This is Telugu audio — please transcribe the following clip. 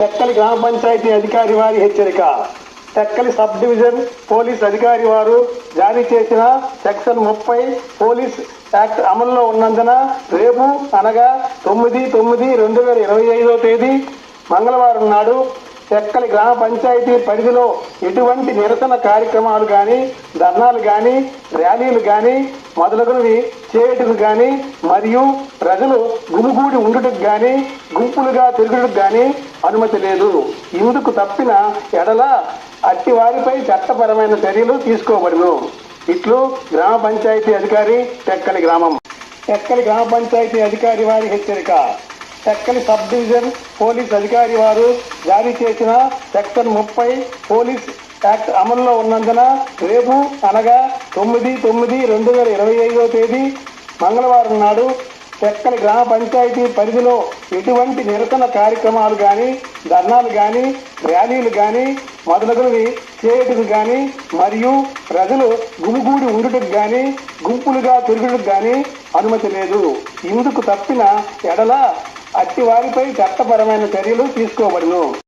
టెక్కలి గ్రామ పంచాయతీ అధికారి వారి హెచ్చరిక. టెక్కలి సబ్ డివిజన్ పోలీస్ అధికారి వారు జారీ చేసిన సెక్షన్ ముప్పై పోలీస్ యాక్ట్ అమల్లో ఉన్నందున రేపు అనగా తొమ్మిది తొమ్మిది రెండు వేల ఇరవై ఐదో తేదీ మంగళవారం నాడు టెక్కలి గ్రామ పంచాయతీ పరిధిలో ఎటువంటి నిరసన కార్యక్రమాలు కానీ ధర్నాలు కానీ ర్యాలీలు కానీ మొదలగునవి చేయటకు కానీ మరియు ప్రజలు గుమిగూడి ఉండుటకు కానీ గుంపులుగా తిరుగుటకు కానీ అనుమతి లేదు. ఇందుకు తప్పిన ఎడల అట్టి వారిపై చట్టపరమైన చర్యలు తీసుకోబడును. ఇట్లు గ్రామ పంచాయతీ అధికారి టెక్కలి గ్రామం. టెక్కలి గ్రామ పంచాయతీ అధికారి వారి హెచ్చరిక? టెక్కలి సబ్ డివిజన్ పోలీస్ అధికారి వారు జారీ చేసిన సెక్షన్ ముప్పై పోలీస్ యాక్ట్ అమల్లో ఉన్నందున రేపు అనగా తొమ్మిది తొమ్మిది రెండు వేల ఇరవై ఐదో తేదీ మంగళవారం నాడు చెక్కలి గ్రామ పంచాయతీ పరిధిలో ఎటువంటి నిరసన కార్యక్రమాలు కానీ ధర్నాలు కానీ ర్యాలీలు కానీ మొదలగునవి చేయటం కానీ మరియు ప్రజలు గుమిగూడి ఉండుటకు కానీ గుంపులుగా తిరుగుటకు కానీ అనుమతి లేదు. ఇందుకు తప్పిన ఎడల అట్టి వారిపై చట్టపరమైన చర్యలు తీసుకోబడును.